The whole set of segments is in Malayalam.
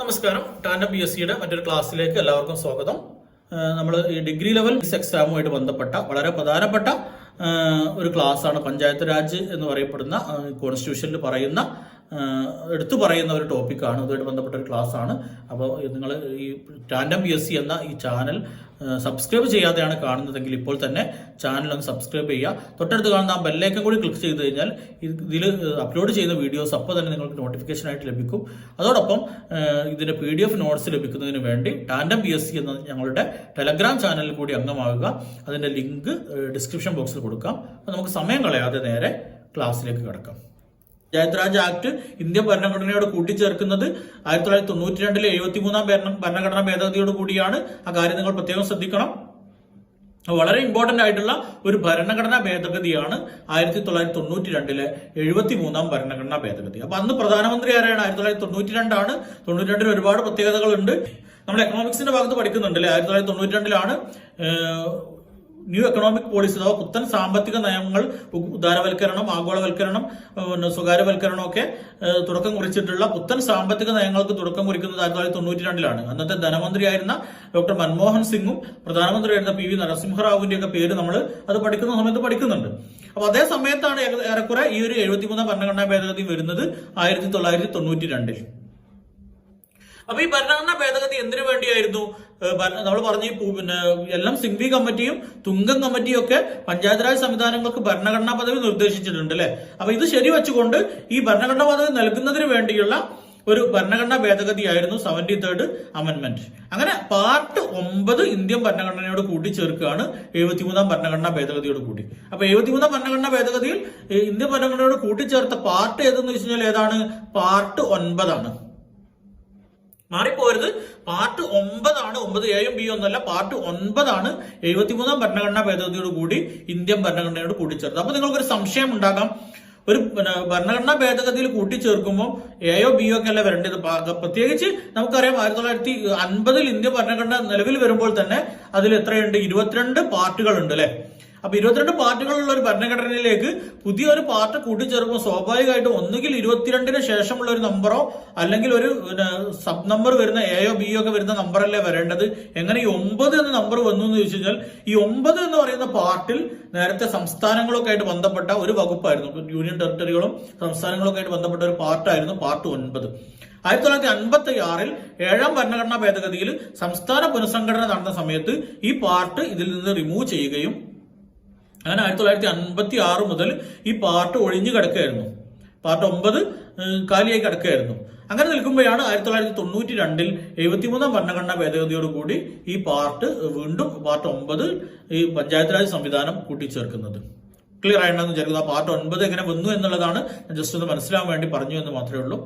നമസ്കാരം. ടാൻഡ പി എസ് സിയുടെ മറ്റൊരു ക്ലാസ്സിലേക്ക് എല്ലാവർക്കും സ്വാഗതം. നമ്മൾ ഈ ഡിഗ്രി ലെവൽ എക്സാമുമായിട്ട് ബന്ധപ്പെട്ട വളരെ പ്രധാനപ്പെട്ട ഒരു ക്ലാസ്സാണ് പഞ്ചായത്ത് രാജ് എന്ന് പറയപ്പെടുന്ന കോൺസ്റ്റിറ്റ്യൂഷനിൽ പറയുന്ന എടുത്തു പറയുന്ന ഒരു ടോപ്പിക്കാണ് അതുമായിട്ട് ബന്ധപ്പെട്ട ഒരു ക്ലാസ്സാണ്. അപ്പോൾ നിങ്ങൾ ഈ ടാൻഡം പി എസ് സി എന്ന ഈ ചാനൽ സബ്സ്ക്രൈബ് ചെയ്യാതെയാണ് കാണുന്നതെങ്കിൽ ഇപ്പോൾ തന്നെ ചാനൽ ഒന്ന് സബ്സ്ക്രൈബ് ചെയ്യുക. തൊട്ടടുത്ത് കാണുന്ന ആ ബെല്ലേക്കൻ കൂടി ക്ലിക്ക് ചെയ്ത് കഴിഞ്ഞാൽ ഇതിൽ അപ്ലോഡ് ചെയ്യുന്ന വീഡിയോസ് അപ്പോൾ തന്നെ നിങ്ങൾക്ക് നോട്ടിഫിക്കേഷൻ ആയിട്ട് ലഭിക്കും. അതോടൊപ്പം ഇതിന്റെ പി ഡി എഫ് നോട്ട്സ് ലഭിക്കുന്നതിന് വേണ്ടി ടാൻഡം പി എസ് സി എന്ന ഞങ്ങളുടെ ടെലഗ്രാം ചാനലിൽ കൂടി അംഗമാകുക അതിന്റെ ലിങ്ക് ഡിസ്ക്രിപ്ഷൻ ബോക്സിൽ കൊടുക്കാം. നമുക്ക് സമയം കളയാതെ നേരെ ക്ലാസ്സിലേക്ക് കിടക്കാം. പഞ്ചായത്ത് രാജ് ആക്ട് ഇന്ത്യൻ ഭരണഘടനയോട് കൂട്ടിച്ചേർക്കുന്നത് ആയിരത്തി തൊള്ളായിരത്തി തൊണ്ണൂറ്റി രണ്ടിലെ എഴുപത്തി മൂന്നാം ഭരണഘടനാ ഭേദഗതിയോട് കൂടിയാണ്. ആ കാര്യം നിങ്ങൾ പ്രത്യേകം ശ്രദ്ധിക്കണം. വളരെ ഇമ്പോർട്ടന്റ് ആയിട്ടുള്ള ഒരു ഭരണഘടനാ ഭേദഗതിയാണ് ആയിരത്തി തൊള്ളായിരത്തി തൊണ്ണൂറ്റി രണ്ടിലെ എഴുപത്തി മൂന്നാം ഭരണഘടനാ ഭേദഗതി. അപ്പൊ അന്ന് പ്രധാനമന്ത്രി ആരാണ്? ആയിരത്തി തൊള്ളായിരത്തി തൊണ്ണൂറ്റി രണ്ടാണ് തൊണ്ണൂറ്റി രണ്ടിൽ ഒരുപാട് പ്രത്യേകതകളുണ്ട്. നമ്മൾ എക്കണോമിക്സിന്റെ ഭാഗത്ത് പഠിക്കുന്നുണ്ട് അല്ലെ ആയിരത്തി തൊള്ളായിരത്തി തൊണ്ണൂറ്റി രണ്ടിലാണ് ന്യൂ എക്കണോമിക് പോളിസി അഥവാ പുത്തൻ സാമ്പത്തിക നയങ്ങൾ ഉദാരവൽക്കരണം ആഗോളവൽക്കരണം സ്വകാര്യവൽക്കരണം ഒക്കെ തുടക്കം കുറിച്ചിട്ടുള്ള പുത്തൻ സാമ്പത്തിക നയങ്ങൾക്ക് തുടക്കം കുറിക്കുന്നത് ആയിരത്തി തൊള്ളായിരത്തി തൊണ്ണൂറ്റി രണ്ടിലാണ് അന്നത്തെ ധനമന്ത്രിയായിരുന്ന ഡോക്ടർ മൻമോഹൻ സിംഗും പ്രധാനമന്ത്രിയായിരുന്ന പി വി നരസിംഹറാവുവിന്റെ ഒക്കെ പേര് നമ്മൾ അത് പഠിക്കുന്ന സമയത്ത് പഠിക്കുന്നുണ്ട്. അപ്പൊ അതേ സമയത്താണ് ഏറെക്കുറെ ഈ ഒരു എഴുപത്തിമൂന്നാം ഭരണഘടനാ ഭേദഗതി വരുന്നത് ആയിരത്തി തൊള്ളായിരത്തി തൊണ്ണൂറ്റി രണ്ടിൽ അപ്പൊ ഈ ഭരണഘടനാ ഭേദഗതി എന്തിനു വേണ്ടിയായിരുന്നു? നമ്മൾ പറഞ്ഞു പിന്നെ എല്ലാം സിംഗ്വി കമ്മിറ്റിയും തുങ്കം കമ്മിറ്റിയും ഒക്കെ പഞ്ചായത്ത് രാജ് സംവിധാനങ്ങൾക്ക് ഭരണഘടനാ പദവി നിർദ്ദേശിച്ചിട്ടുണ്ട് അല്ലെ? അപ്പൊ ഇത് ശരിവെച്ചുകൊണ്ട് ഈ ഭരണഘടനാ പദവി നൽകുന്നതിന് വേണ്ടിയുള്ള ഒരു ഭരണഘടനാ ഭേദഗതിയായിരുന്നു സെവന്റി തേർഡ് അമെന്റ്മെന്റ് അങ്ങനെ പാർട്ട് ഒമ്പത് ഇന്ത്യൻ ഭരണഘടനയോട് കൂട്ടിച്ചേർക്കുകയാണ് എഴുപത്തിമൂന്നാം ഭരണഘടനാ ഭേദഗതിയോട് കൂടി. അപ്പൊ എഴുപത്തിമൂന്നാം ഭരണഘടനാ ഭേദഗതിയിൽ ഇന്ത്യൻ ഭരണഘടനയോട് കൂട്ടിച്ചേർത്ത പാർട്ട് ഏതെന്ന് വെച്ച് കഴിഞ്ഞാൽ ഏതാണ്? പാർട്ട് ഒൻപതാണ്. മാറിപ്പോരുത്. പാർട്ട് ഒമ്പതാണ് ഒമ്പത് എയും ബി ഒന്നല്ല പാർട്ട് ഒൻപതാണ് എഴുപത്തിമൂന്നാം ഭരണഘടനാ ഭേദഗതിയോട് കൂടി ഇന്ത്യൻ ഭരണഘടനയോട് കൂട്ടിച്ചേർത്തത് അപ്പൊ നിങ്ങൾക്കൊരു സംശയം ഉണ്ടാകാം. ഒരു ഭരണഘടനാ ഭേദഗതിയിൽ കൂട്ടിച്ചേർക്കുമ്പോൾ എയോ ബിയോ ഒക്കെ അല്ല വരേണ്ടത്? പ്രത്യേകിച്ച് നമുക്കറിയാം ആയിരത്തി തൊള്ളായിരത്തി അൻപതിൽ ഇന്ത്യൻ ഭരണഘടന നിലവിൽ വരുമ്പോൾ തന്നെ അതിൽ എത്രയുണ്ട്? ഇരുപത്തിരണ്ട് പാർട്ടുകളുണ്ട് അല്ലെ? അപ്പൊ ഇരുപത്തിരണ്ട് പാർട്ടികളുള്ള ഒരു ഭരണഘടനയിലേക്ക് പുതിയ ഒരു പാർട്ടി കൂട്ടിച്ചേർക്കുമ്പോൾ സ്വാഭാവികമായിട്ടും ഒന്നുകിൽ ഇരുപത്തിരണ്ടിന് ശേഷമുള്ള ഒരു നമ്പറോ അല്ലെങ്കിൽ ഒരു സബ് നമ്പർ വരുന്ന എയോ ബിയോ ഒക്കെ വരുന്ന നമ്പറല്ലേ വരേണ്ടത്? എങ്ങനെ ഈ ഒമ്പത് എന്ന നമ്പർ വന്നു എന്ന് ചോദിച്ചു കഴിഞ്ഞാൽ ഈ ഒമ്പത് എന്ന് പറയുന്ന പാർട്ടിൽ നേരത്തെ സംസ്ഥാനങ്ങളൊക്കെ ആയിട്ട് ബന്ധപ്പെട്ട ഒരു വകുപ്പായിരുന്നു. യൂണിയൻ ടെറിട്ടറികളും സംസ്ഥാനങ്ങളൊക്കെ ആയിട്ട് ബന്ധപ്പെട്ട ഒരു പാർട്ടായിരുന്നു പാർട്ട് ഒൻപത്. ആയിരത്തി തൊള്ളായിരത്തി അൻപത്തി ആറിൽ ഏഴാം ഭരണഘടനാ ഭേദഗതിയിൽ സംസ്ഥാന പുനഃസംഘടന നടന്ന സമയത്ത് ഈ പാർട്ട് ഇതിൽ നിന്ന് റിമൂവ് ചെയ്യുകയും അങ്ങനെ ആയിരത്തി തൊള്ളായിരത്തി അൻപത്തി ആറ് മുതൽ ഈ പാർട്ട് ഒഴിഞ്ഞു കിടക്കുകയായിരുന്നു. പാർട്ട് ഒമ്പത് കാലിയായി കിടക്കുകയായിരുന്നു. അങ്ങനെ നിൽക്കുമ്പോഴാണ് ആയിരത്തി തൊള്ളായിരത്തി തൊണ്ണൂറ്റി രണ്ടിൽ എഴുപത്തിമൂന്നാം ഭരണഘടനാ ഭേദഗതിയോടുകൂടി ഈ പാർട്ട് വീണ്ടും പാർട്ട് ഒമ്പത് ഈ പഞ്ചായത്ത് രാജ് സംവിധാനം കൂട്ടിച്ചേർക്കുന്നത്. ക്ലിയർ ആയിട്ടുണ്ടെന്ന് വിചാരിക്കുന്നു. ആ പാർട്ട് ഒൻപത് എങ്ങനെ വന്നു എന്നുള്ളതാണ് ജസ്റ്റ് ഒന്ന് മനസ്സിലാവാൻ വേണ്ടി പറഞ്ഞു എന്ന് മാത്രമേ ഉള്ളൂ.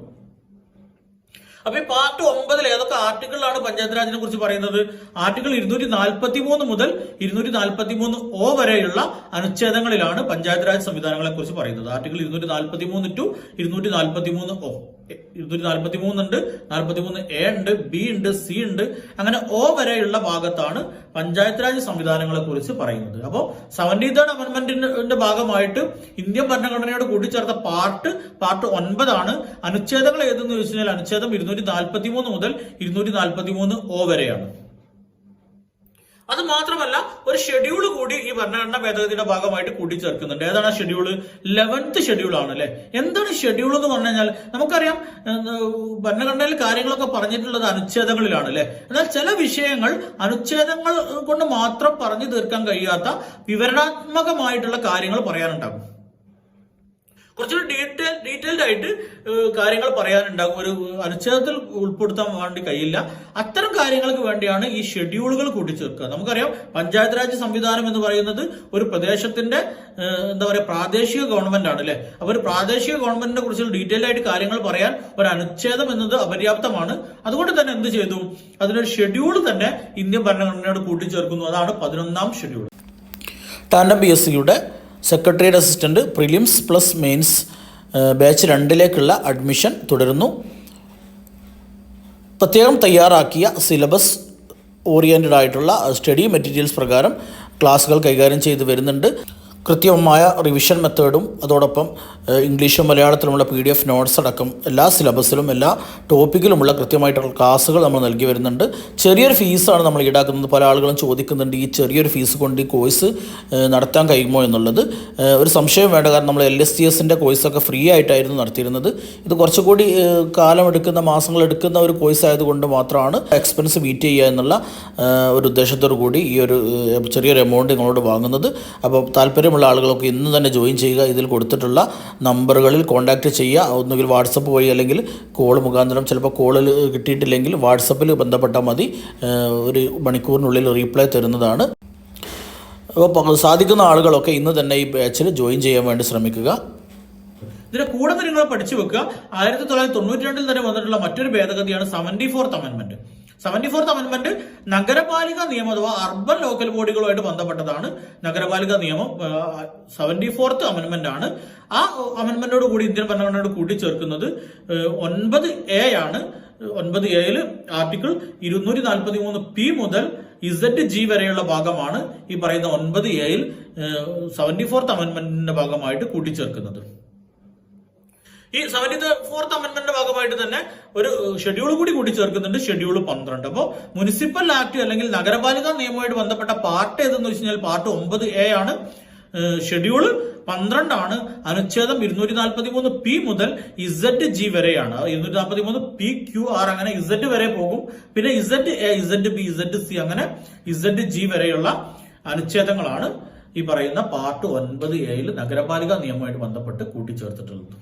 അപ്പൊ ഈ പാർട്ട് ഒമ്പതിൽ ഏതൊക്കെ ആർട്ടിക്കിളാണ് പഞ്ചായത്ത് രാജിനെ കുറിച്ച് പറയുന്നത്? ആർട്ടിക്കിൾ ഇരുന്നൂറ്റി നാൽപ്പത്തി മൂന്ന് മുതൽ ഇരുന്നൂറ്റി നാൽപ്പത്തി മൂന്ന് ഒ വരെയുള്ള അനുച്ഛേദങ്ങളിലാണ് പഞ്ചായത്ത് രാജ് സംവിധാനങ്ങളെ കുറിച്ച് പറയുന്നത്. ആർട്ടിക്കിൾ ഇരുന്നൂറ്റി നാൽപ്പത്തി മൂന്ന് ടു ഇരുന്നൂറ്റി നാൽപ്പത്തി മൂന്ന് ഒ. ഇരുന്നൂറ്റി നാൽപ്പത്തി മൂന്ന് ഉണ്ട് നാൽപ്പത്തി മൂന്ന് എ ഉണ്ട് ബി ഉണ്ട് സി ഉണ്ട് അങ്ങനെ ഒ വരെയുള്ള ഭാഗത്താണ് പഞ്ചായത്ത് രാജ് സംവിധാനങ്ങളെ കുറിച്ച് പറയുന്നത്. അപ്പോൾ സെവന്റി തേർഡ് അമെന്റ്മെന്റിന്റെ ഭാഗമായിട്ട് ഇന്ത്യൻ ഭരണഘടനയോട് കൂട്ടിച്ചേർത്ത പാർട്ട് പാർട്ട് ഒൻപതാണ് അനുച്ഛേദങ്ങൾ ഏതെന്ന് ചോദിച്ചു കഴിഞ്ഞാൽ അനുച്ഛേദം ഇരുന്നൂറ്റി നാൽപ്പത്തി മൂന്ന് മുതൽ ഇരുന്നൂറ്റി നാൽപ്പത്തി മൂന്ന് ഒ വരെയാണ്. അത് മാത്രമല്ല ഒരു ഷെഡ്യൂൾ കൂടി ഈ ഭരണഘടനാ ഭേദഗതിയുടെ ഭാഗമായിട്ട് കൂട്ടിച്ചേർക്കുന്നുണ്ട്. ഏതാണ് ആ ഷെഡ്യൂൾ ലെവൻത്ത് ഷെഡ്യൂൾ ആണ് അല്ലെ? എന്താണ് ഷെഡ്യൂൾ എന്ന് പറഞ്ഞു കഴിഞ്ഞാൽ നമുക്കറിയാം ഭരണഘടനയിൽ കാര്യങ്ങളൊക്കെ പറഞ്ഞിട്ടുള്ളത് അനുച്ഛേദങ്ങളിലാണ് അല്ലെ? എന്നാൽ ചില വിഷയങ്ങൾ അനുച്ഛേദങ്ങൾ കൊണ്ട് മാത്രം പറഞ്ഞു തീർക്കാൻ കഴിയാത്ത വിവരണാത്മകമായിട്ടുള്ള കാര്യങ്ങൾ പറയാനുണ്ടാകും. കുറച്ചുകൂടി ഡീറ്റെയിൽ ഡീറ്റെയിൽഡ് ആയിട്ട് കാര്യങ്ങൾ പറയാനുണ്ടാകും. ഒരു അനുച്ഛേദത്തിൽ ഉൾപ്പെടുത്താൻ വേണ്ടി കഴിയില്ല. അത്തരം കാര്യങ്ങൾക്ക് വേണ്ടിയാണ് ഈ ഷെഡ്യൂളുകൾ കൂട്ടിച്ചേർക്കുക. നമുക്കറിയാം പഞ്ചായത്ത് രാജ് സംവിധാനം എന്ന് പറയുന്നത് ഒരു പ്രദേശത്തിന്റെ എന്താ പറയുക പ്രാദേശിക ഗവൺമെന്റ് ആണ് അല്ലെ? അപ്പൊ ഒരു പ്രാദേശിക ഗവൺമെന്റിനെ കുറിച്ച് ഡീറ്റെയിൽ ആയിട്ട് കാര്യങ്ങൾ പറയാൻ ഒരു അനുച്ഛേദം എന്നത് അപര്യാപ്തമാണ്. അതുകൊണ്ട് തന്നെ എന്ത് ചെയ്തു? അതിനൊരു ഷെഡ്യൂൾ തന്നെ ഇന്ത്യൻ ഭരണഘടനയോട് കൂട്ടിച്ചേർക്കുന്നു. അതാണ് പതിനൊന്നാം ഷെഡ്യൂൾ താൻ പി എസ് സിയുടെ secretariat assistant prelims plus mains batch രണ്ടിലേക്കുള്ള admission തുടരുന്നു. പ്രത്യേകം തയ്യാറാക്കിയ സിലബസ് ഓറിയന്റഡ് ആയിട്ടുള്ള സ്റ്റഡി മെറ്റീരിയൽസ് പ്രകാരം ക്ലാസ്സുകൾ കൈകാര്യം ചെയ്ത് വരുന്നുണ്ട്. കൃത്യമായ റിവിഷൻ മെത്തേഡും അതോടൊപ്പം ഇംഗ്ലീഷും മലയാളത്തിലുമുള്ള പി ഡി എഫ് നോട്ട്സ് അടക്കം എല്ലാ സിലബസിലും എല്ലാ ടോപ്പിക്കിലുമുള്ള കൃത്യമായിട്ടുള്ള ക്ലാസ്സുകൾ നമ്മൾ നൽകി വരുന്നുണ്ട്. ചെറിയൊരു ഫീസാണ് നമ്മൾ ഈടാക്കുന്നത്. പല ആളുകളും ചോദിക്കുന്നുണ്ട് ഈ ചെറിയൊരു ഫീസ് കൊണ്ട് ഈ കോഴ്സ് നടത്താൻ കഴിയുമോ? എന്നുള്ളത്. ഒരു സംശയം വേണ്ട. കാരണം നമ്മൾ എൽ എസ് ടി എസിന്റെ കോഴ്സൊക്കെ ഫ്രീ ആയിട്ടായിരുന്നു നടത്തിയിരുന്നത്. ഇത് കുറച്ചുകൂടി കാലമെടുക്കുന്ന മാസങ്ങൾ എടുക്കുന്ന ഒരു കോഴ്സ് ആയതുകൊണ്ട് മാത്രമാണ് എക്സ്പെൻസ് മീറ്റ് ചെയ്യുക എന്നുള്ള ഒരു ഉദ്ദേശത്തോടു കൂടി ഈ ഒരു ചെറിയൊരു എമൗണ്ട് നിങ്ങളോട് വാങ്ങുന്നത്. അപ്പോൾ താല്പര്യമുള്ള ആളുകളൊക്കെ ഇന്ന് തന്നെ ജോയിൻ ചെയ്യുക ഇതിൽ കൊടുത്തിട്ടുള്ള നമ്പറുകളിൽ കോൺടാക്റ്റ് ചെയ്യുക ഒന്നുകിൽ വാട്സപ്പ് വഴി അല്ലെങ്കിൽ കോൾ മുഖാന്തരം. ചിലപ്പോൾ കോളിൽ കിട്ടിയിട്ടില്ലെങ്കിൽ വാട്സപ്പിൽ ബന്ധപ്പെട്ടാൽ മതി. ഒരു മണിക്കൂറിനുള്ളിൽ റീപ്ലൈ തരുന്നതാണ്. അപ്പോൾ സാധിക്കുന്ന ആളുകളൊക്കെ ഇന്ന് തന്നെ ഈ ബാച്ചിൽ ജോയിൻ ചെയ്യാൻ വേണ്ടി ശ്രമിക്കുക. ഇതിന്റെ കൂടെ തന്നെ നിങ്ങൾ പഠിച്ചു വെക്കുക. ആയിരത്തി തൊള്ളായിരത്തി തൊണ്ണൂറ്റി രണ്ടിൽ തന്നെ വന്നിട്ടുള്ള മറ്റൊരു ഭേദഗതിയാണ് seventy fourth amendment seventy fourth amendment നഗരപാലിക നിയമം അഥവാ അർബൻ ലോക്കൽ ബോഡികളുമായിട്ട് ബന്ധപ്പെട്ടതാണ്. നഗരപാലിക നിയമം സെവന്റി ഫോർത്ത് അമെന്റ്മെന്റ് ആണ്. ആ അമെന്റ്മെന്റോട് കൂടി ഇന്ത്യൻ ഭരണഘടനയോട് കൂട്ടിച്ചേർക്കുന്നത് ചേർക്കുന്നത് ഒൻപത് എ ആണ്. ഒൻപത് എയിൽ ആർട്ടിക്കിൾ ഇരുന്നൂറ്റി നാൽപ്പത്തി മൂന്ന് പി മുതൽ ഇസഡ് ജി വരെയുള്ള ഭാഗമാണ് ഈ പറയുന്ന ഒൻപത് എയിൽ സെവന്റി ഫോർത്ത് അമെന്റ്മെന്റിന്റെ ഭാഗമായിട്ട് കൂട്ടിച്ചേർക്കുന്നത്. ഈ സെവന്റി ഫോർത്ത് അമെന്റ്മെന്റിന്റെ ഭാഗമായിട്ട് തന്നെ ഒരു ഷെഡ്യൂൾ കൂടി കൂട്ടിച്ചേർക്കുന്നുണ്ട്. ഷെഡ്യൂൾ പന്ത്രണ്ട്. അപ്പോൾ മുനിസിപ്പൽ ആക്ട് അല്ലെങ്കിൽ നഗരപാലിക നിയമവുമായിട്ട് ബന്ധപ്പെട്ട പാർട്ട് ഏതെന്ന് വെച്ച് കഴിഞ്ഞാൽ പാർട്ട് ഒമ്പത് എ ആണ്. ഷെഡ്യൂൾ പന്ത്രണ്ടാണ് അനുച്ഛേദം ഇരുന്നൂറ്റി നാൽപ്പത്തി മൂന്ന് പി മുതൽ ഇസഡ് ജി വരെയാണ്. ഇരുന്നൂറ്റി നാൽപ്പത്തി മൂന്ന് പി ക്യു ആർ അങ്ങനെ ഇസഡ് വരെ പോകും. പിന്നെ Z A Z B Z C അങ്ങനെ ഇസഡ് ജി വരെയുള്ള അനുച്ഛേദങ്ങളാണ് ഈ പറയുന്ന പാർട്ട് ഒൻപത് എയിൽ നഗരപാലിക നിയമവുമായിട്ട് ബന്ധപ്പെട്ട് കൂട്ടിച്ചേർത്തിട്ടുള്ളത്.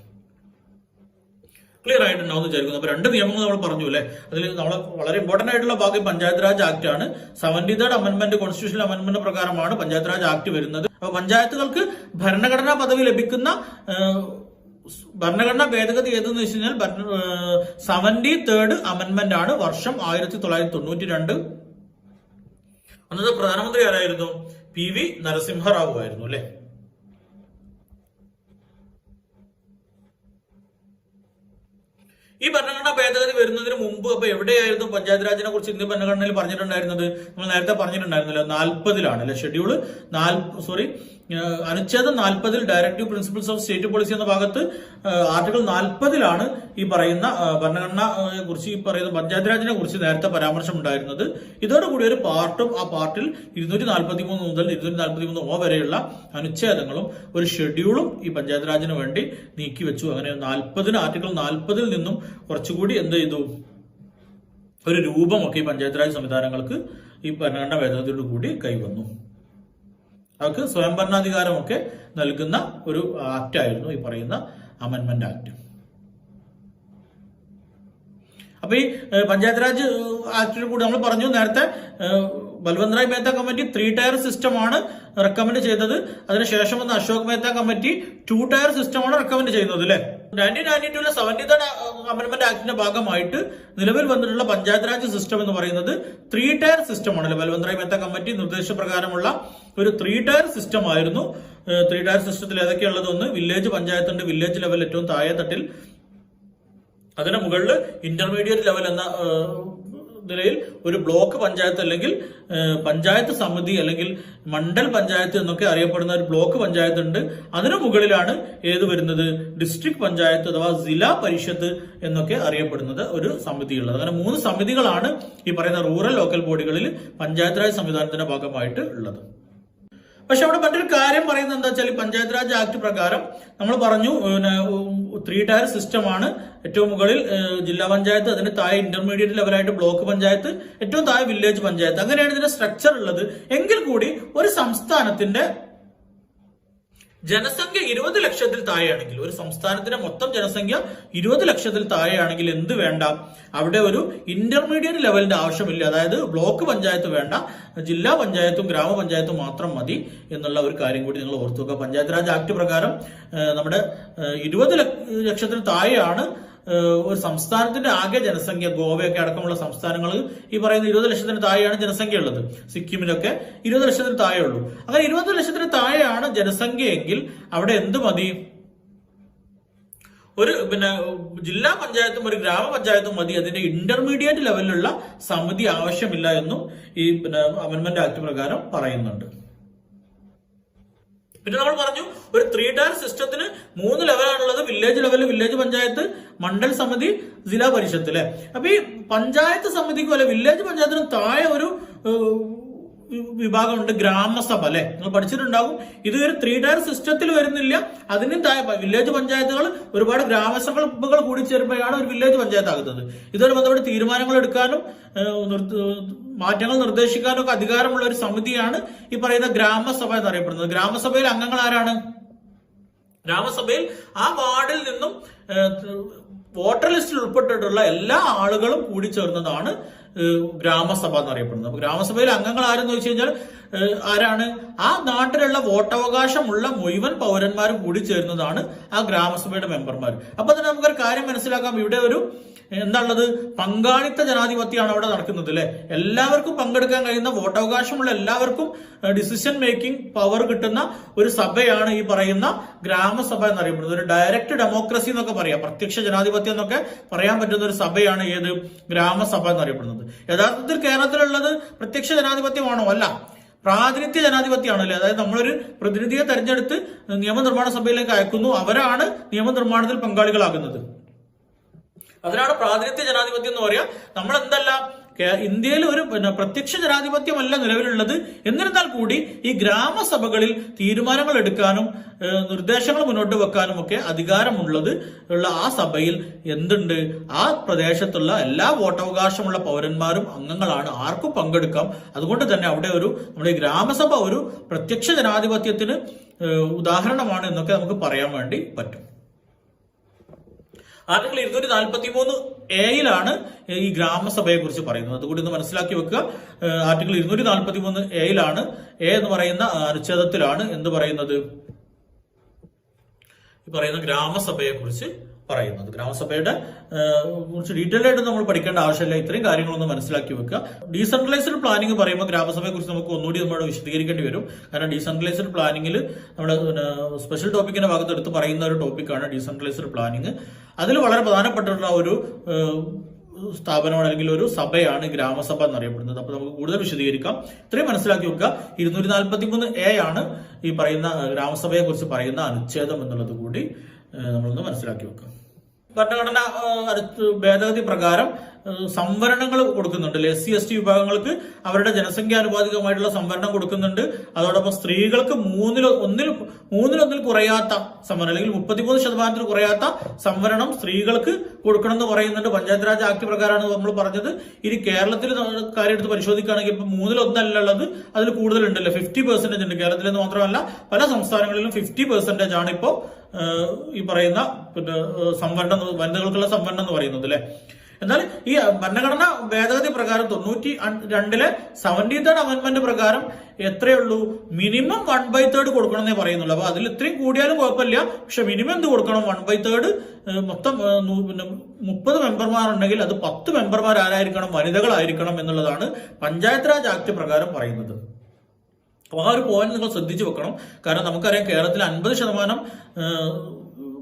ക്ലിയർ ആയിട്ടുണ്ടാവും വിചാരിക്കുന്നു. അപ്പൊ രണ്ട് നിയമങ്ങൾ നമ്മൾ പറഞ്ഞു അല്ലെ? അതിൽ നമ്മൾ വളരെ ഇമ്പോർട്ടന്റ് ആയിട്ടുള്ള ഭാഗം പഞ്ചായത്ത് രാജ് ആക്ട് ആണ്. Seventy third amendment constitution amendment പ്രകാരമാണ് പഞ്ചായത്ത് രാജ് ആക്ട് വരുന്നത്. അപ്പൊ പഞ്ചായത്തുകൾക്ക് ഭരണഘടനാ പദവി ലഭിക്കുന്ന ഭരണഘടനാ ഭേദഗതി ഏതെന്ന് വെച്ച് കഴിഞ്ഞാൽ സെവന്റി തേർഡ് അമെന്റ്മെന്റ് ആണ് വർഷം ആയിരത്തി തൊള്ളായിരത്തി തൊണ്ണൂറ്റി രണ്ട് അന്നത്തെ പ്രധാനമന്ത്രി ആരായിരുന്നു? പി വി നരസിംഹറാവു ആയിരുന്നു അല്ലെ ഈ ഭരണഘടനാ ഭേദഗതി വരുന്നതിന് മുമ്പ് അപ്പൊ എവിടെയായിരുന്നു പഞ്ചായത്ത് രാജിനെ കുറിച്ച് ഇന്ത്യൻ ഭരണഘടനയിൽ പറഞ്ഞിട്ടുണ്ടായിരുന്നത്? നമ്മൾ നേരത്തെ പറഞ്ഞിട്ടുണ്ടായിരുന്നല്ലോ നാൽപ്പതിലാണ് അല്ലെ ഷെഡ്യൂൾ നാല് സോറി അനുച്ഛേദം നാൽപ്പതിൽ directive principles of state policy എന്ന ഭാഗത്ത് ആർട്ടിക്കിൾ നാൽപ്പതിലാണ് ഈ പറയുന്ന ഭരണഘടനയെ കുറിച്ച് ഈ പറയുന്ന പഞ്ചായത്ത് രാജിനെ കുറിച്ച് നേരത്തെ പരാമർശം ഉണ്ടായിരുന്നത് ഇതോടുകൂടി ഒരു പാർട്ടും ആ പാർട്ടിൽ ഇരുന്നൂറ്റി നാൽപ്പത്തി മൂന്ന് മുതൽ ഇരുന്നൂറ്റി നാൽപ്പത്തി മൂന്ന് ഓ വരെയുള്ള അനുച്ഛേദങ്ങളും ഒരു ഷെഡ്യൂളും ഈ പഞ്ചായത്ത് രാജിന് വേണ്ടി നീക്കി വെച്ചു അങ്ങനെ നാൽപ്പതിന് ആർട്ടിക്കിൾ നാൽപ്പതിൽ നിന്നും കുറച്ചുകൂടി എന്ത് ചെയ്തു? ഒരു രൂപമൊക്കെ ഈ പഞ്ചായത്ത് രാജ് സംവിധാനങ്ങൾക്ക് ഈ ഭരണഘടനാ ഭേദഗതിയോട് കൂടി കൈവന്നു. അവർക്ക് സ്വയംഭരണാധികാരമൊക്കെ നൽകുന്ന ഒരു ആക്ട് ആയിരുന്നു ഈ പറയുന്ന അമെന്റ്മെന്റ് ആക്ട് അപ്പൊ ഈ പഞ്ചായത്ത് രാജ് ആക്ടിൽ കൂടി നമ്മൾ പറഞ്ഞു നേരത്തെ Balwant Rai Mehta committee three tier system ആണ് റെക്കമെൻഡ് ചെയ്തത്. അതിനുശേഷം വന്ന Ashok Mehta committee two tier system ആണ് റെക്കമെൻഡ് ചെയ്യുന്നത് അല്ലെ? നയന്റീൻ നയന്റി ടൂലെ സെവന്റി തേർഡ് അമെന്റ്മെന്റ് ആക്ടിന്റെ ഭാഗമായിട്ട് നിലവിൽ വന്നിട്ടുള്ള പഞ്ചായത്ത് രാജ് സിസ്റ്റം എന്ന് പറയുന്നത് ത്രീ ടയർ സിസ്റ്റമാണ് ആണ് ബൽവന്ത് റായ് മേത്ത കമ്മിറ്റി നിർദ്ദേശപ്രകാരമുള്ള ഒരു ത്രീ ടയർ സിസ്റ്റം ആയിരുന്നു. ത്രീ ടയർ സിസ്റ്റത്തിൽ ഏതൊക്കെയുള്ളത് ഒന്ന് വില്ലേജ് പഞ്ചായത്ത് ഉണ്ട് വില്ലേജ് ലെവൽ ഏറ്റവും താഴെ തട്ടിൽ. അതിന് മുകളിൽ ഇന്റർമീഡിയറ്റ് ലെവൽ എന്ന നിലയിൽ ഒരു ബ്ലോക്ക് പഞ്ചായത്ത് അല്ലെങ്കിൽ പഞ്ചായത്ത് സമിതി അല്ലെങ്കിൽ മണ്ഡൽ പഞ്ചായത്ത് എന്നൊക്കെ അറിയപ്പെടുന്ന ഒരു ബ്ലോക്ക് പഞ്ചായത്ത് ഉണ്ട്. അതിനു മുകളിലാണ് ഏത് വരുന്നത്? ഡിസ്ട്രിക്ട് പഞ്ചായത്ത് അഥവാ ജില്ലാ പരിഷത്ത് എന്നൊക്കെ അറിയപ്പെടുന്നത് ഒരു സമിതിയുള്ളത്. അങ്ങനെ മൂന്ന് സമിതികളാണ് ഈ പറയുന്ന റൂറൽ ലോക്കൽ ബോഡികളിൽ പഞ്ചായത്ത് രാജ് സംവിധാനത്തിന്റെ ഭാഗമായിട്ട് ഉള്ളത്. പക്ഷെ അവിടെ മറ്റൊരു കാര്യം പറയുന്നത് എന്താ വെച്ചാൽ പഞ്ചായത്ത് രാജ് ആക്ട് പ്രകാരം നമ്മൾ പറഞ്ഞു ത്രീ ടയർ സിസ്റ്റമാണ് ഏറ്റവും മുകളിൽ ജില്ലാ പഞ്ചായത്ത് അതിന് താഴെ ഇന്റർമീഡിയറ്റ് ലെവലായിട്ട് ബ്ലോക്ക് പഞ്ചായത്ത് ഏറ്റവും താഴെ വില്ലേജ് പഞ്ചായത്ത്. അങ്ങനെയാണ് ഇതിന്റെ സ്ട്രക്ചർ ഉള്ളത്. എങ്കിൽ കൂടി ഒരു സംസ്ഥാനത്തിന്റെ ജനസംഖ്യ ഇരുപത് ലക്ഷത്തിൽ താഴെയാണെങ്കിൽ ഒരു സംസ്ഥാനത്തിന്റെ മൊത്തം ജനസംഖ്യ ഇരുപത് ലക്ഷത്തിൽ താഴെയാണെങ്കിൽ എന്ത് വേണ്ട? അവിടെ ഒരു ഇന്റർമീഡിയറ്റ് ലെവലിന്റെ ആവശ്യമില്ല. അതായത് ബ്ലോക്ക് പഞ്ചായത്ത് വേണ്ട ജില്ലാ പഞ്ചായത്തും ഗ്രാമപഞ്ചായത്തും മാത്രം മതി എന്നുള്ള ഒരു കാര്യം കൂടി നിങ്ങൾ ഓർത്തു വെക്കുക പഞ്ചായത്ത് രാജ് ആക്ട് പ്രകാരം നമ്മുടെ ഇരുപത് ലക്ഷത്തിന് താഴെയാണ് ഒരു സംസ്ഥാനത്തിന്റെ ആകെ ജനസംഖ്യ ഗോവയൊക്കെ അടക്കമുള്ള സംസ്ഥാനങ്ങൾ ഈ പറയുന്ന ഇരുപത് ലക്ഷത്തിന് താഴെയാണ് ജനസംഖ്യ ഉള്ളത് സിക്കിമിലൊക്കെ ഇരുപത് ലക്ഷത്തിന് താഴെയുള്ളൂ. അങ്ങനെ ഇരുപത് ലക്ഷത്തിന് താഴെയാണ് ജനസംഖ്യ എങ്കിൽ അവിടെ എന്ത് മതി? ഒരു പിന്നെ ജില്ലാ പഞ്ചായത്തും ഒരു ഗ്രാമപഞ്ചായത്തും മതി. അതിന്റെ ഇന്റർമീഡിയറ്റ് ലെവലിലുള്ള സമിതി ആവശ്യമില്ല എന്നും ഈ പിന്നെ അമൻമെന്റ് ആക്ട് പ്രകാരം പറയുന്നുണ്ട്. പിന്നെ നമ്മൾ പറഞ്ഞു ഒരു ത്രീ ടയർ സിസ്റ്റത്തിന് മൂന്ന് ലെവലാണുള്ളത് village level village panchayat Mandal Samiti Zilla Parishad അല്ലെ അപ്പൊ ഈ പഞ്ചായത്ത് സമിതിക്കും അല്ലെ വില്ലേജ് പഞ്ചായത്തിനും താഴെ ഒരു വിഭാഗമുണ്ട് ഗ്രാമസഭ അല്ലെ? നിങ്ങൾ പഠിച്ചിട്ടുണ്ടാകും ഇത് ഒരു ത്രീ ടയർ സിസ്റ്റത്തിൽ വരുന്നില്ല. അതിനും താഴെ വില്ലേജ് പഞ്ചായത്തുകൾ ഒരുപാട് ഗ്രാമസഭകൾ കൂടി ചേരുമ്പോഴാണ് ഒരു വില്ലേജ് പഞ്ചായത്ത് ആകുന്നത്. ഇതോട് ബന്ധപ്പെട്ട് തീരുമാനങ്ങൾ എടുക്കാനും മാറ്റങ്ങൾ നിർദ്ദേശിക്കാനും ഒക്കെ അധികാരമുള്ള ഒരു സമിതിയാണ് ഈ പറയുന്ന ഗ്രാമസഭ എന്നറിയപ്പെടുന്നത്. ഗ്രാമസഭയിൽ അംഗങ്ങൾ ആരാണ്? ഗ്രാമസഭയിൽ ആ വാർഡിൽ നിന്നും വോട്ടർ ലിസ്റ്റിൽ ഉൾപ്പെട്ടിട്ടുള്ള എല്ലാ ആളുകളും കൂടി ചേർന്നതാണ് ഗ്രാമസഭ എന്നറിയപ്പെടുന്നത്. അപ്പൊ ഗ്രാമസഭയിൽ അംഗങ്ങൾ ആരെന്ന് വെച്ച് കഴിഞ്ഞാൽ ആരാണ്? ആ നാട്ടിലുള്ള വോട്ടവകാശമുള്ള മുഴുവൻ പൗരന്മാരും കൂടി ചേരുന്നതാണ് ആ ഗ്രാമസഭയുടെ മെമ്പർമാർ അപ്പൊ തന്നെ നമുക്കൊരു കാര്യം മനസ്സിലാക്കാം. ഇവിടെ ഒരു എന്താണുള്ളത്? പങ്കാളിത്ത ജനാധിപത്യമാണ് അവിടെ നടക്കുന്നത് അല്ലെ? എല്ലാവർക്കും പങ്കെടുക്കാൻ കഴിയുന്ന വോട്ടവകാശമുള്ള എല്ലാവർക്കും ഡിസിഷൻ മേക്കിംഗ് പവർ കിട്ടുന്ന ഒരു സഭയാണ് ഈ പറയുന്ന ഗ്രാമസഭ എന്നറിയപ്പെടുന്നത്. ഒരു ഡയറക്റ്റ് ഡെമോക്രസി എന്നൊക്കെ പറയാം. പ്രത്യക്ഷ ജനാധിപത്യം എന്നൊക്കെ പറയാൻ പറ്റുന്ന ഒരു സഭയാണ് ഏത്? ഗ്രാമസഭ എന്നറിയപ്പെടുന്നത്. യഥാർത്ഥത്തിൽ കേരളത്തിലുള്ളത് പ്രത്യക്ഷ ജനാധിപത്യമാണോ? അല്ല. പ്രാതിനിധ്യ ജനാധിപത്യമാണ് ജനാധിപത്യമാണല്ലേ അതായത് നമ്മളൊരു പ്രതിനിധിയെ തെരഞ്ഞെടുത്ത് നിയമനിർമ്മാണ സഭയിലേക്ക് അയക്കുന്നു. അവരാണ് നിയമനിർമ്മാണത്തിൽ പങ്കാളികളാകുന്നത്. അതിനാണ് പ്രാതിനിധ്യ ജനാധിപത്യം എന്ന് പറയാ നമ്മൾ എന്തല്ല ഇന്ത്യയിൽ ഒരു പ്രത്യക്ഷ ജനാധിപത്യമല്ല നിലവിലുള്ളത്. എന്നിരുന്നാൽ കൂടി ഈ ഗ്രാമസഭകളിൽ തീരുമാനങ്ങൾ എടുക്കാനും നിർദ്ദേശങ്ങൾ മുന്നോട്ട് വെക്കാനും ഒക്കെ അധികാരമുള്ളത് ഉള്ള ആ സഭയിൽ എന്തുണ്ട്? ആ പ്രദേശത്തുള്ള എല്ലാ വോട്ടവകാശമുള്ള പൗരന്മാരും അംഗങ്ങളാണ്. ആർക്കും പങ്കെടുക്കാം. അതുകൊണ്ട് തന്നെ അവിടെ ഒരു നമ്മുടെ ഗ്രാമസഭ ഒരു പ്രത്യക്ഷ ജനാധിപത്യത്തിന് ഉദാഹരണമാണ് എന്നൊക്കെ നമുക്ക് പറയാൻ വേണ്ടി പറ്റും. ആർട്ടിക്കിൾ ഇരുന്നൂറ്റി നാൽപ്പത്തി മൂന്ന് എയിലാണ് ഈ ഗ്രാമസഭയെ കുറിച്ച് പറയുന്നത്. അതുകൂടി ഒന്ന് മനസ്സിലാക്കി വെക്കുക. ആർട്ടിക്കിൾ ഇരുന്നൂറ്റി നാൽപ്പത്തി മൂന്ന് എയിലാണ് എ എന്ന് പറയുന്ന അനുച്ഛേദത്തിലാണ് എന്ത് പറയുന്നത്? ഈ പറയുന്ന ഗ്രാമസഭയെ കുറിച്ച് പറയുന്നത്. ഗ്രാമസഭയുടെ കുറിച്ച് ഡീറ്റെയിൽ ആയിട്ട് നമ്മൾ പഠിക്കേണ്ട ആവശ്യമില്ല. ഇത്രയും കാര്യങ്ങളൊന്നും മനസ്സിലാക്കി വെക്കുക. ഡീസെൻട്രലൈസ്ഡ് പ്ലാനിംഗ് പറയുമ്പോൾ ഗ്രാമസഭയെ കുറിച്ച് നമുക്ക് ഒന്നുകൂടി നമ്മൾ വിശദീകരിക്കേണ്ടി വരും. കാരണം ഡീസെൻട്രലൈസ്ഡ് പ്ലാനിങ്ങിൽ നമ്മുടെ സ്പെഷ്യൽ ടോപ്പിക്കിന്റെ ഭാഗത്ത് എടുത്ത് പറയുന്ന ഒരു ടോപ്പിക്കാണ് ഡീസെൻട്രലൈസ്ഡ് പ്ലാനിങ് അതിൽ വളരെ പ്രധാനപ്പെട്ടിട്ടുള്ള ഒരു സ്ഥാപനമാണ് അല്ലെങ്കിൽ ഒരു സഭയാണ് ഗ്രാമസഭ എന്നറിയപ്പെടുന്നത്. അപ്പൊ നമുക്ക് കൂടുതൽ വിശദീകരിക്കാം. ഇത്രയും മനസ്സിലാക്കി വെക്കുക. ഇരുന്നൂറ്റി നാൽപ്പത്തി മൂന്ന് എ ആണ് ഈ പറയുന്ന ഗ്രാമസഭയെ കുറിച്ച് പറയുന്ന അനുച്ഛേദം എന്നുള്ളത് കൂടി നമ്മളൊന്ന് മനസ്സിലാക്കി വെക്കുക. ഭരണഘടന ഭേദഗതി പ്രകാരം സംവരണങ്ങൾ കൊടുക്കുന്നുണ്ട്. എസ് സി എസ് ടി വിഭാഗങ്ങൾക്ക് അവരുടെ ജനസംഖ്യാനുപാതികമായിട്ടുള്ള സംവരണം കൊടുക്കുന്നുണ്ട്. അതോടൊപ്പം സ്ത്രീകൾക്ക് മൂന്നിൽ ഒന്നിൽ മൂന്നിലൊന്നിൽ കുറയാത്ത സംവരണം അല്ലെങ്കിൽ മുപ്പത്തിമൂന്ന് ശതമാനത്തിൽ കുറയാത്ത സംവരണം സ്ത്രീകൾക്ക് കൊടുക്കണം എന്ന് പറയുന്നുണ്ട്. പഞ്ചായത്ത് രാജ് ആക്ട് പ്രകാരമാണ് നമ്മൾ പറഞ്ഞത്. ഇനി കേരളത്തിൽ കാര്യം എടുത്ത് പരിശോധിക്കുകയാണെങ്കിൽ ഇപ്പൊ മൂന്നിലൊന്നല്ല ഉള്ളത് അതിൽ കൂടുതലുണ്ടല്ലോ. ഫിഫ്റ്റി പെർസെന്റേജ് ഉണ്ട്. കേരളത്തിൽ മാത്രമല്ല പല സംസ്ഥാനങ്ങളിലും ഫിഫ്റ്റി പെർസെന്റേജ് ആണ് ഇപ്പോ ഏഹ്, ഈ പറയുന്ന പിന്നെ സംവരണം വനിതകൾക്കുള്ള സംവരണം എന്ന് പറയുന്നത് അല്ലെ എന്നാൽ ഈ ഭരണഘടന ഭേദഗതി പ്രകാരം തൊണ്ണൂറ്റി രണ്ടിലെ സെവന്റി തേർഡ് അമെന്റ്മെന്റ് പ്രകാരം എത്രയുള്ളൂ? മിനിമം വൺ ബൈ തേർഡ് കൊടുക്കണമെന്നേ പറയുന്നുള്ളൂ. അപ്പൊ അതിൽ ഇത്രയും കൂടിയാലും കുഴപ്പമില്ല. പക്ഷെ മിനിമം എന്ത് കൊടുക്കണം? വൺ ബൈ തേർഡ് മൊത്തം പിന്നെ മുപ്പത് മെമ്പർമാരുണ്ടെങ്കിൽ അത് പത്ത് മെമ്പർമാർ ആരായിരിക്കണം? വനിതകളായിരിക്കണം എന്നുള്ളതാണ് പഞ്ചായത്ത് രാജ് ആക്ട് പ്രകാരം പറയുന്നത്. അപ്പൊ ആ ഒരു പോയിന്റ് നിങ്ങൾ ശ്രദ്ധിച്ചു വെക്കണം. കാരണം നമുക്കറിയാം കേരളത്തിൽ അൻപത് ശതമാനം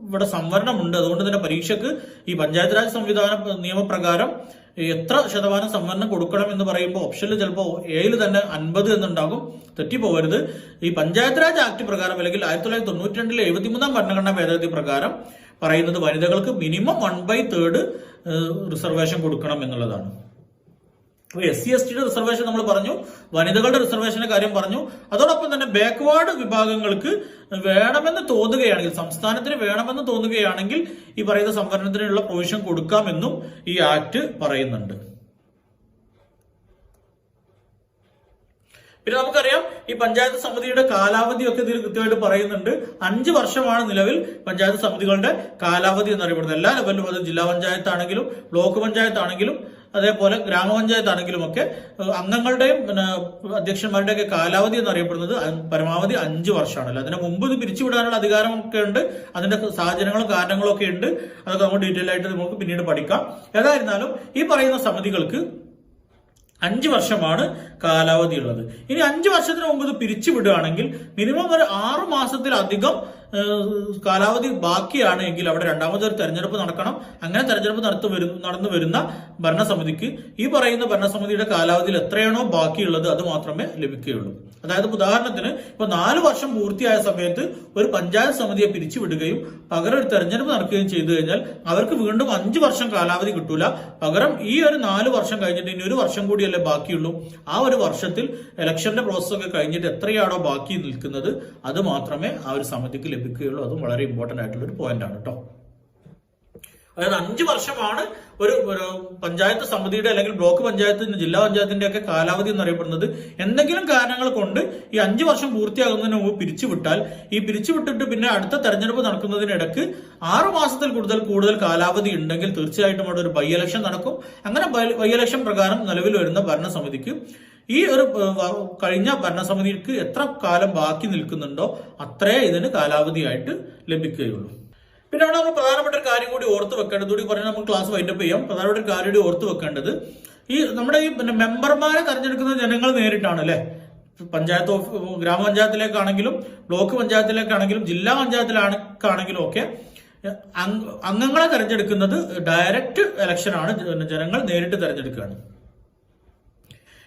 ഇവിടെ സംവരണം ഉണ്ട് അതുകൊണ്ട് തന്നെ പരീക്ഷയ്ക്ക് ഈ പഞ്ചായത്ത് രാജ് സംവിധാന നിയമപ്രകാരം എത്ര ശതമാനം സംവരണം കൊടുക്കണം എന്ന് പറയുമ്പോൾ ഓപ്ഷനിൽ ചിലപ്പോൾ ഏഴിൽ തന്നെ അൻപത് എന്നുണ്ടാകും. തെറ്റിപ്പോകരുത് ഈ പഞ്ചായത്ത് രാജ് ആക്ട് പ്രകാരം അല്ലെങ്കിൽ ആയിരത്തി തൊള്ളായിരത്തി തൊണ്ണൂറ്റി രണ്ടിലെ എഴുപത്തിമൂന്നാം ഭരണഘടനാ ഭേദഗതി പ്രകാരം പറയുന്നത് വനിതകൾക്ക് minimum one by third reservation കൊടുക്കണം എന്നുള്ളതാണ്. എസ് സി എസ് ടിയുടെ റിസർവേഷൻ നമ്മൾ പറഞ്ഞു വനിതകളുടെ റിസർവേഷന്റെ കാര്യം പറഞ്ഞു. അതോടൊപ്പം തന്നെ ബാക്ക്വേർഡ് വിഭാഗങ്ങൾക്ക് വേണമെന്ന് തോന്നുകയാണെങ്കിൽ സംസ്ഥാനത്തിന് വേണമെന്ന് തോന്നുകയാണെങ്കിൽ ഈ പറയുന്ന സംവരണത്തിനുള്ള പ്രൊവിഷൻ കൊടുക്കാമെന്നും ഈ ആക്ട് പറയുന്നുണ്ട്. പിന്നെ നമുക്കറിയാം ഈ പഞ്ചായത്ത് സമിതിയുടെ കാലാവധി ഒക്കെ ഇതിൽ കൃത്യമായിട്ട് പറയുന്നുണ്ട്. അഞ്ച് വർഷമാണ് നിലവിൽ പഞ്ചായത്ത് സമിതികളുടെ കാലാവധി എന്നറിയപ്പെടുന്നത്. എല്ലാ ലെവലിലും അത് ജില്ലാ പഞ്ചായത്താണെങ്കിലും ബ്ലോക്ക് പഞ്ചായത്ത് ആണെങ്കിലും അതേപോലെ ഗ്രാമപഞ്ചായത്ത് ആണെങ്കിലും ഒക്കെ അംഗങ്ങളുടെയും പിന്നെ അധ്യക്ഷന്മാരുടെയും ഒക്കെ കാലാവധി എന്നറിയപ്പെടുന്നത് പരമാവധി അഞ്ച് വർഷമാണല്ലോ അതിന് മുമ്പ് ഇത് പിരിച്ചുവിടാനുള്ള അധികാരമൊക്കെ ഉണ്ട്. അതിന്റെ സാഹചര്യങ്ങളും കാരണങ്ങളും ഒക്കെ ഉണ്ട്. അതൊക്കെ നമുക്ക് ഡീറ്റെയിൽ ആയിട്ട് നമുക്ക് പിന്നീട് പഠിക്കാം. ഏതായിരുന്നാലും ഈ പറയുന്ന സമിതികൾക്ക് അഞ്ച് വർഷമാണ് കാലാവധി ഉള്ളത് ഇനി അഞ്ച് വർഷത്തിന് മുമ്പ് ഇത് പിരിച്ചുവിടുകയാണെങ്കിൽ മിനിമം ഒരു ആറു മാസത്തിലധികം കാലാവധി ബാക്കിയാണ് എങ്കിൽ അവിടെ രണ്ടാമതൊരു തെരഞ്ഞെടുപ്പ് നടക്കണം. അങ്ങനെ തെരഞ്ഞെടുപ്പ് നടത്തു നടന്നു വരുന്ന ഭരണസമിതിക്ക് ഈ പറയുന്ന ഭരണസമിതിയുടെ കാലാവധിയിൽ എത്രയാണോ ബാക്കിയുള്ളത് അത് മാത്രമേ ലഭിക്കുകയുള്ളൂ. അതായത് ഉദാഹരണത്തിന് ഇപ്പൊ നാല് വർഷം പൂർത്തിയായ സമയത്ത് ഒരു പഞ്ചായത്ത് സമിതിയെ പിരിച്ചുവിടുകയും പകരം ഒരു തെരഞ്ഞെടുപ്പ് നടക്കുകയും ചെയ്തു കഴിഞ്ഞാൽ അവർക്ക് വീണ്ടും അഞ്ചു വർഷം കാലാവധി കിട്ടൂല. പകരം ഈ ഒരു നാല് വർഷം കഴിഞ്ഞിട്ട് ഇനി ഒരു വർഷം കൂടിയല്ലേ ബാക്കിയുള്ളൂ. ആ ഒരു വർഷത്തിൽ ഇലക്ഷന്റെ പ്രോസസ് ഒക്കെ കഴിഞ്ഞിട്ട് എത്രയാണോ ബാക്കി നിൽക്കുന്നത് അത് മാത്രമേ ആ ഒരു സമിതിക്ക് ലഭിക്കുകയുള്ളൂ. അതും വളരെ ഇമ്പോർട്ടന്റ് ആയിട്ടുള്ള ഒരു പോയിന്റ് ആണ് കേട്ടോ അതായത് അഞ്ചു വർഷമാണ് ഒരു പഞ്ചായത്ത് സമിതിയുടെ അല്ലെങ്കിൽ ബ്ലോക്ക് പഞ്ചായത്ത് ജില്ലാ പഞ്ചായത്തിന്റെ ഒക്കെ കാലാവധി എന്നറിയപ്പെടുന്നത്. എന്തെങ്കിലും കാരണങ്ങൾ കൊണ്ട് ഈ അഞ്ചു വർഷം പൂർത്തിയാകുന്നതിന് മുമ്പ് പിരിച്ചുവിട്ടാൽ ഈ പിരിച്ചുവിട്ടിട്ട് പിന്നെ അടുത്ത തെരഞ്ഞെടുപ്പ് നടക്കുന്നതിനിടക്ക് ആറു മാസത്തിൽ കൂടുതൽ കൂടുതൽ കാലാവധി ഉണ്ടെങ്കിൽ തീർച്ചയായിട്ടും അവിടെ ഒരു ബൈ ഇലക്ഷൻ നടക്കും. അങ്ങനെ ബൈ ഇലക്ഷൻ പ്രകാരം നിലവിൽ വരുന്ന ഭരണസമിതിക്ക് ഈ ഒരു കഴിഞ്ഞ ഭരണസമിതിക്ക് എത്ര കാലം ബാക്കി നിൽക്കുന്നുണ്ടോ അത്രേ ഇതിന് കാലാവധിയായിട്ട് ലഭിക്കുകയുള്ളൂ. പിന്നെ അവിടെ നമ്മൾ പ്രധാനപ്പെട്ട ഒരു കാര്യം കൂടി ഓർത്ത് വെക്കേണ്ടത്. കൂടി പറഞ്ഞാൽ നമ്മൾ ക്ലാസ് വൈൻഡപ്പ് ചെയ്യാം. പ്രധാനപ്പെട്ട ഒരു കാര്യം കൂടി ഓർത്ത് വെക്കേണ്ടത്. ഈ നമ്മുടെ ഈ പിന്നെ മെമ്പർമാരെ തെരഞ്ഞെടുക്കുന്ന ജനങ്ങൾ നേരിട്ടാണ് അല്ലെ? പഞ്ചായത്ത് ഗ്രാമപഞ്ചായത്തിലേക്കാണെങ്കിലും ബ്ലോക്ക് പഞ്ചായത്തിലേക്കാണെങ്കിലും ജില്ലാ പഞ്ചായത്തിലാണെങ്കിലും ഒക്കെ അംഗ- അംഗങ്ങളെ തെരഞ്ഞെടുക്കുന്നത് ഡയറക്റ്റ് ഇലക്ഷനാണ്. ജനങ്ങൾ നേരിട്ട് തെരഞ്ഞെടുക്കുകയാണ്.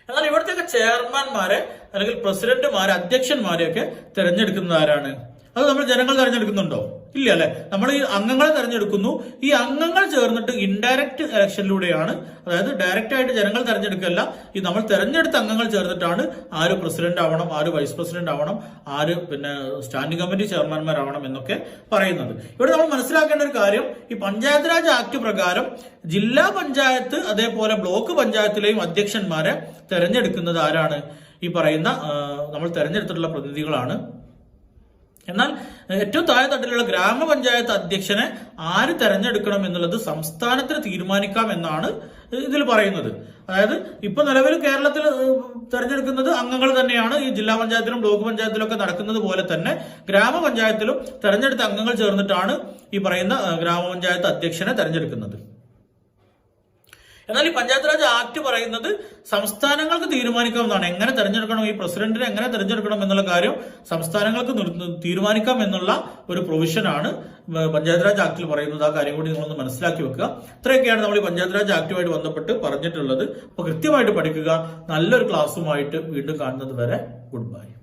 എന്നാൽ ഇവിടുത്തെ ചെയർമാൻമാരെ അല്ലെങ്കിൽ പ്രസിഡന്റുമാരെ അധ്യക്ഷന്മാരെയൊക്കെ തെരഞ്ഞെടുക്കുന്നത് ആരാണ് അത് നമ്മൾ ജനങ്ങൾ തെരഞ്ഞെടുക്കുന്നുണ്ടോ ഇല്ല അല്ലെ നമ്മൾ ഈ അംഗങ്ങളെ തെരഞ്ഞെടുക്കുന്നു. ഈ അംഗങ്ങൾ ചേർന്നിട്ട് ഇൻഡയറക്റ്റ് ഇലക്ഷനിലൂടെയാണ് അതായത് ഡയറക്റ്റ് ആയിട്ട് ജനങ്ങൾ തെരഞ്ഞെടുക്കല്ല ഈ നമ്മൾ തെരഞ്ഞെടുത്ത അംഗങ്ങൾ ചേർന്നിട്ടാണ് ആര് പ്രസിഡന്റ് ആവണം ആര് വൈസ് പ്രസിഡന്റ് ആവണം ആര് പിന്നെ സ്റ്റാൻഡിംഗ് കമ്മിറ്റി ചെയർമാൻമാരാവണം എന്നൊക്കെ പറയുന്നത്. ഇവിടെ നമ്മൾ മനസ്സിലാക്കേണ്ട ഒരു കാര്യം ഈ പഞ്ചായത്ത് രാജ് ആക്ട് പ്രകാരം ജില്ലാ പഞ്ചായത്ത് അതേപോലെ ബ്ലോക്ക് പഞ്ചായത്തിലെയും അധ്യക്ഷന്മാരെ തെരഞ്ഞെടുക്കുന്നത് ആരാണ്? ഈ പറയുന്ന നമ്മൾ തെരഞ്ഞെടുത്തിട്ടുള്ള പ്രതിനിധികളാണ്. എന്നാൽ ഏറ്റവും താഴെ തട്ടിലുള്ള ഗ്രാമപഞ്ചായത്ത് അധ്യക്ഷനെ ആര് തെരഞ്ഞെടുക്കണം എന്നുള്ളത് സംസ്ഥാനത്തിന് തീരുമാനിക്കാം എന്നാണ് ഇതിൽ പറയുന്നത്. അതായത് ഇപ്പൊ നിലവിൽ കേരളത്തിൽ തെരഞ്ഞെടുക്കുന്നത് അംഗങ്ങൾ തന്നെയാണ്. ഈ ജില്ലാ പഞ്ചായത്തിലും ബ്ലോക്ക് പഞ്ചായത്തിലും ഒക്കെ നടക്കുന്നത് പോലെ തന്നെ ഗ്രാമപഞ്ചായത്തിലും തെരഞ്ഞെടുത്ത അംഗങ്ങൾ ചേർന്നിട്ടാണ് ഈ പറയുന്ന ഗ്രാമപഞ്ചായത്ത് അധ്യക്ഷനെ തെരഞ്ഞെടുക്കുന്നത്. എന്നാൽ ഈ പഞ്ചായത്ത് രാജ് ആക്ട് പറയുന്നത് സംസ്ഥാനങ്ങൾക്ക് തീരുമാനിക്കാവുന്നതാണ്. എങ്ങനെ തെരഞ്ഞെടുക്കണം ഈ പ്രസിഡന്റിനെ എങ്ങനെ തെരഞ്ഞെടുക്കണം എന്നുള്ള കാര്യം സംസ്ഥാനങ്ങൾക്ക് തീരുമാനിക്കാം എന്നുള്ള ഒരു പ്രൊവിഷനാണ് പഞ്ചായത്ത് രാജ് ആക്ടിൽ പറയുന്നത്. ആ കാര്യം കൂടി നിങ്ങളൊന്ന് മനസ്സിലാക്കി വെക്കുക. ഇത്രയൊക്കെയാണ് നമ്മൾ ഈ പഞ്ചായത്ത് രാജ് ആക്ടുമായിട്ട് ബന്ധപ്പെട്ട് പറഞ്ഞിട്ടുള്ളത്. അപ്പൊ കൃത്യമായിട്ട് പഠിക്കുക. നല്ലൊരു ക്ലാസ്സുമായിട്ട് വീണ്ടും കാണുന്നത് വരെ ഗുഡ് ബൈ